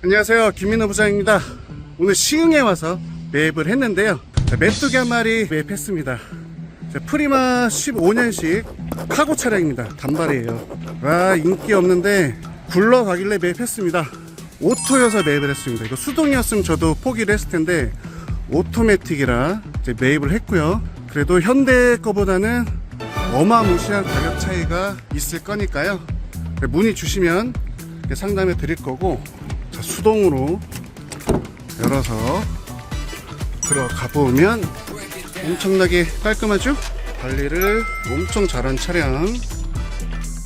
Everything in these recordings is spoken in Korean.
안녕하세요. 김민호 부장입니다. 오늘 시흥에 와서 매입을 했는데요. 자, 메뚜기 한 마리 매입했습니다. 자, 프리마 15년식 카고 차량입니다. 단발이에요. 와 인기 없는데 굴러가길래 매입했습니다. 오토여서 매입을 했습니다. 이거 수동이었으면 저도 포기를 했을 텐데 오토매틱이라 이제 매입을 했고요. 그래도 현대 거보다는 어마무시한 가격 차이가 있을 거니까요. 문의 주시면 상담해 드릴 거고 자, 수동으로 열어서 들어가 보면 엄청나게 깔끔하죠? 관리를 엄청 잘한 차량.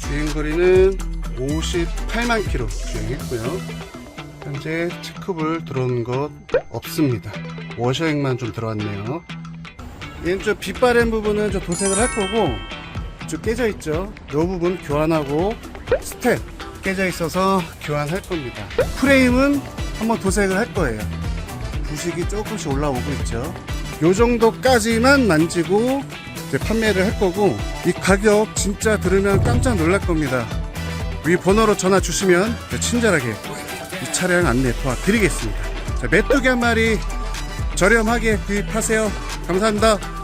주행거리는 58만 킬로 주행했고요. 현재 체크볼 들어온 것 없습니다. 워셔액만 좀 들어왔네요. 얘는 저 빗바람 부분은 저 도색을 할 거고 좀 깨져 있죠? 이 부분 교환하고 스텝 깨져 있어서 교환할 겁니다. 프레임은 한번 도색을 할 거예요. 부식이 조금씩 올라오고 있죠. 요 정도까지만 만지고 이제 판매를 할 거고 이 가격 진짜 들으면 깜짝 놀랄 겁니다. 위 번호로 전화 주시면 친절하게 이 차량 안내 도와드리겠습니다. 자, 메뚜기 한 마리 저렴하게 구입하세요. 감사합니다